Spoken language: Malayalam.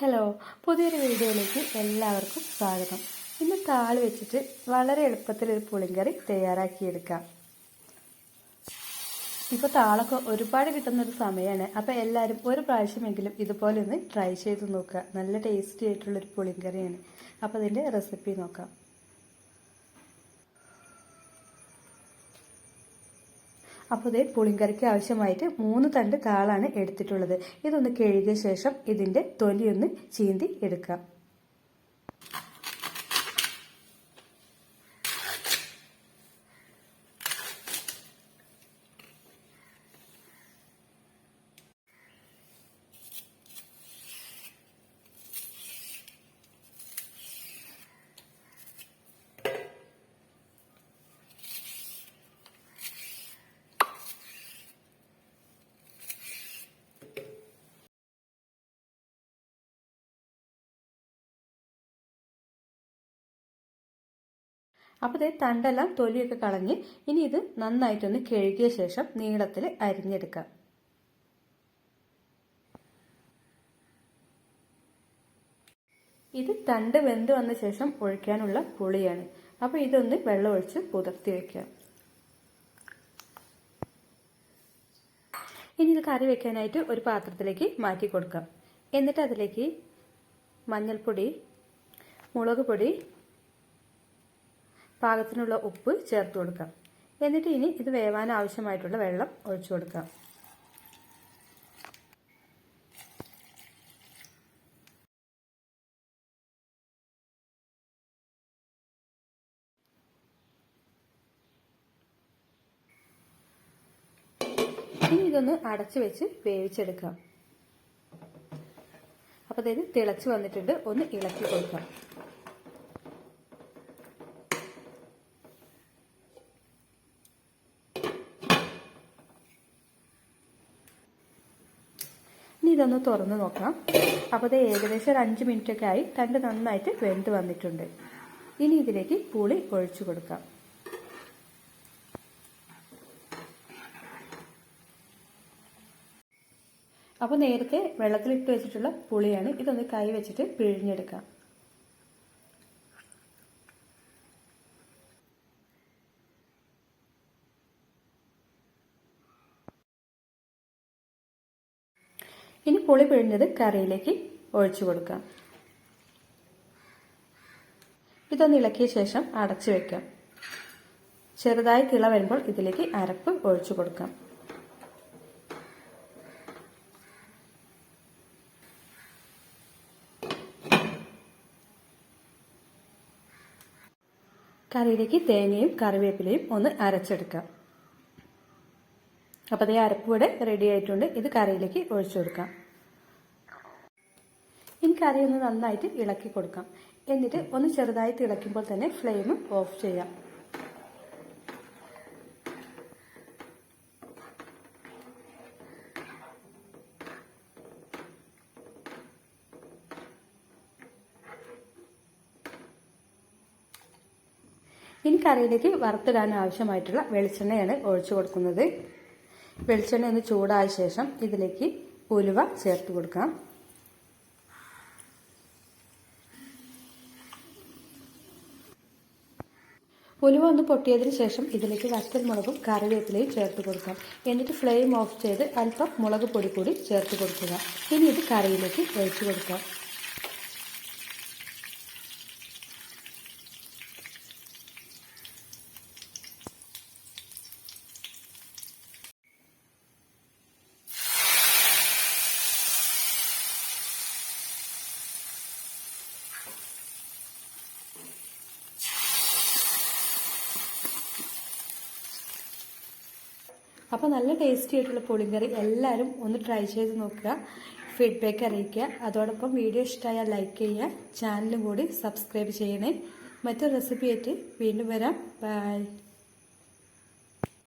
ഹലോ പുതിയൊരു വീഡിയോയിലേക്ക് എല്ലാവർക്കും സ്വാഗതം. ഇന്ന് താൾ വെച്ചിട്ട് വളരെ എളുപ്പത്തിൽ ഒരു പുളിങ്കറി തയ്യാറാക്കിയെടുക്കാം. ഇപ്പോൾ താളൊക്കെ ഒരുപാട് കിട്ടുന്ന ഒരു സമയമാണ് അപ്പോൾ എല്ലാവരും ഒരു പ്രാവശ്യമെങ്കിലും ഇതുപോലെ ഒന്ന് ട്രൈ ചെയ്ത് നോക്കുക. നല്ല ടേസ്റ്റി ആയിട്ടുള്ളൊരു പുളിങ്കറിയാണ് അപ്പോൾ അതിന്റെ റെസിപ്പി നോക്കാം. അപ്പോൾ ഇതേ പുളിങ്കറിക്ക് ആവശ്യമായിട്ട് മൂന്ന് തണ്ട് താളാണ് എടുത്തിട്ടുള്ളത്. ഇതൊന്ന് കഴുകിയ ശേഷം ഇതിന്റെ തൊലിയൊന്ന് ചീന്തി എടുക്കാം അപ്പോൾ ഇതേ തണ്ടെല്ലാം തൊലിയൊക്കെ കളഞ്ഞ് ഇനി ഇത് നന്നായിട്ടൊന്ന് കഴുകിയ ശേഷം നീളത്തിൽ അരിഞ്ഞെടുക്കാം. ഇത് തണ്ട് വെന്ത് വന്ന ശേഷം ഒഴിക്കാനുള്ള പുളിയാണ്. അപ്പോൾ ഇതൊന്ന് വെള്ളം ഒഴിച്ച് പുതർത്തി വെക്കാം. ഇനി ഇത് കറി വെക്കാനായിട്ട് ഒരു പാത്രത്തിലേക്ക് മാറ്റി കൊടുക്കാം. എന്നിട്ട് അതിലേക്ക് മഞ്ഞൾപ്പൊടി മുളക് പൊടി പാകത്തിനുള്ള ഉപ്പ് ചേർത്ത് കൊടുക്കാം. എന്നിട്ട് ഇനി ഇത് വേവാൻ ആവശ്യമായിട്ടുള്ള വെള്ളം ഒഴിച്ചു കൊടുക്കാം. ഇനി ഇതൊന്ന് അടച്ചു വെച്ച് വേവിച്ചെടുക്കാം. അപ്പോൾ അതായത് തിളച്ച് വന്നിട്ടുണ്ട്. ഒന്ന് ഇളക്കി കൊടുക്കാം. ഇനി ഇതൊന്ന് തുറന്ന് നോക്കാം. അപ്പോൾ അത് ഏകദേശം ഒരു അഞ്ച് മിനിറ്റൊക്കെ ആയി. തണ്ട് നന്നായിട്ട് വെന്ത് വന്നിട്ടുണ്ട്. ഇനി ഇതിലേക്ക് പുളി ഒഴിച്ചു കൊടുക്കാം. അപ്പോൾ നേരത്തെ വെള്ളത്തിലിട്ട് വെച്ചിട്ടുള്ള പുളിയാണ് ഇതൊന്ന് കൈ വെച്ചിട്ട് പിഴിഞ്ഞെടുക്കാം. ഇനി പുളി പിഴിഞ്ഞത് കറിയിലേക്ക് ഒഴിച്ചു കൊടുക്കാം ഇതൊന്ന് ഇളക്കിയ ശേഷം അടച്ചു വെക്കാം ചെറുതായി തിള വരുമ്പോൾ ഇതിലേക്ക് അരപ്പ് ഒഴിച്ചു കൊടുക്കാം കറിയിലേക്ക് തേങ്ങയും കറിവേപ്പിലയും ഒന്ന് അരച്ചെടുക്കാം അപ്പോൾ അതേ അരപ്പ് ഇവിടെ റെഡി ആയിട്ടുണ്ട്. ഇത് കറിയിലേക്ക് ഒഴിച്ചു കൊടുക്കാം. ഇനി കറി ഒന്ന് നന്നായിട്ട് ഇളക്കി കൊടുക്കാം. എന്നിട്ട് ഒന്ന് ചെറുതായിട്ട് ഇളക്കുമ്പോൾ തന്നെ ഫ്ലെയിം ഓഫ് ചെയ്യാം. ഇനി കറിയിലേക്ക് വറുത്തിടാൻ ആവശ്യമായിട്ടുള്ള വെളിച്ചെണ്ണയാണ് ഒഴിച്ചു കൊടുക്കുന്നത്. വെളിച്ചെണ്ണ ഒന്ന് ചൂടായ ശേഷം ഇതിലേക്ക് ഉലുവ ചേർത്ത് കൊടുക്കാം ഉലുവ ഒന്ന് പൊട്ടിയതിന് ശേഷം ഇതിലേക്ക് വറ്റൽ മുളകും കറിവേപ്പിലയും ചേർത്ത് കൊടുക്കാം. എന്നിട്ട് ഫ്ലെയിം ഓഫ് ചെയ്ത് അല്പം മുളക് പൊടി കൂടി ചേർത്ത് കൊടുക്കുക. ഇനി ഇത് കറിയിലേക്ക് ഒഴിച്ചു കൊടുക്കാം. അപ്പോൾ നല്ല ടേസ്റ്റി ആയിട്ടുള്ള പുളിങ്കറി എല്ലാവരും ഒന്ന് ട്രൈ ചെയ്ത് നോക്കുക. ഫീഡ്ബാക്ക് അറിയിക്കുക. അതോടൊപ്പം വീഡിയോ ഇഷ്ടമായാൽ ലൈക്ക് ചെയ്യുക. ചാനലും കൂടി സബ്സ്ക്രൈബ് ചെയ്യണേ. മറ്റൊരു റെസിപ്പി ആയിട്ട് വീണ്ടും വരാം. ബൈ